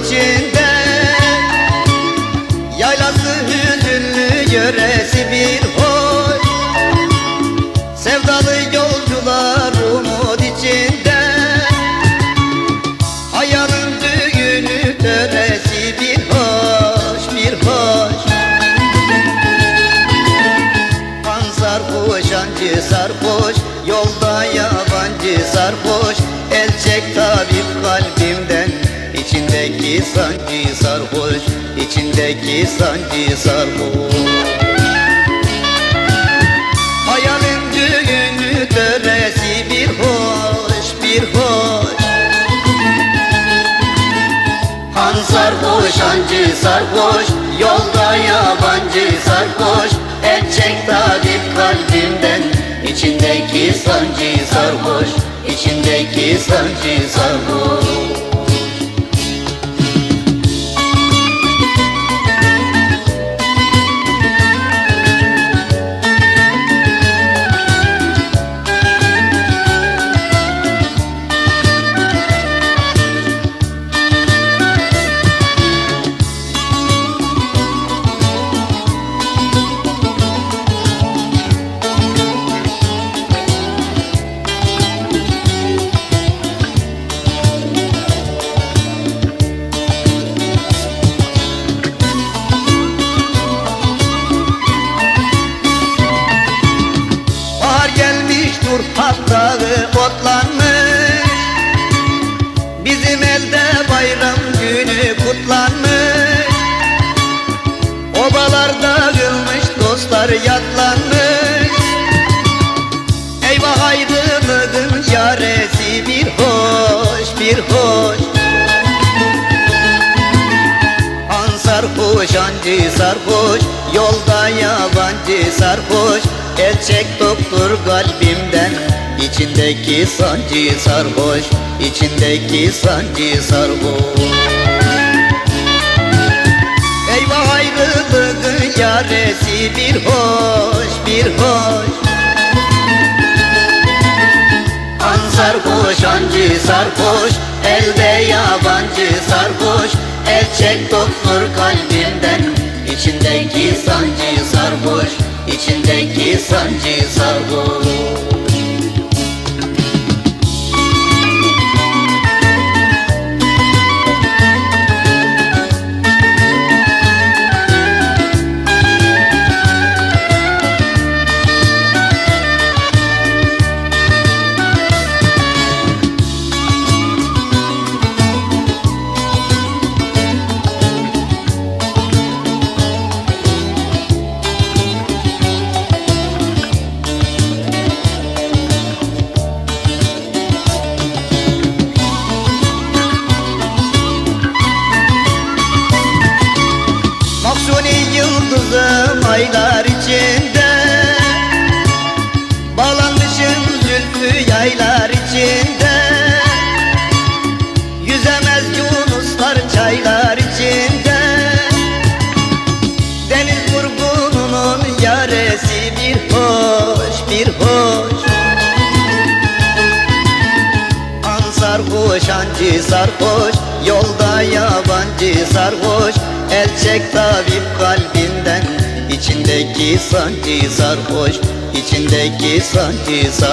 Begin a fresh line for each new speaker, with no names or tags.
içinde. Yaylası hüzünlü yöresi bir hoy Sevdalı yolcular umut içinde. Hayalın düğünü töresi bir hoş bir hoş. Pansar kuşancı sarhoş. Yolda yabancı sarhoş. El çek İçindeki sancı sarhoş İçindeki sancı sarhoş. Hayalin düğünü töresi bir hoş bir hoş. Han sarhoş hancı sarhoş Yolda yabancı sarhoş. El çek tabip kalbimden İçindeki sancı sarhoş İçindeki sancı sarhoş dur dağı otlanmış. Bizim elde bayram günü kutlanmış. Obalar dağılmış dostlar yatlanmış. Eyvah ayrılığın yaresi bir hoş bir hoş. An sarhoş ancı sarhoş Yolda yabancı sarhoş El çek doktor kalbimden İçindeki sancı sarhoş İçindeki sancı sarhoş. Eyvah ayrılığın yaresi bir hoş bir hoş. An sarhoş ancı sarhoş Elde yabancı sarhoş. El çek doktor kalbimden İçindeki sancı bir hoş. An sarhoş ancı sarhoş Yolda yabancı sarhoş. El çek tabip kalbinden İçindeki sancı sarhoş İçindeki sancı sarhoş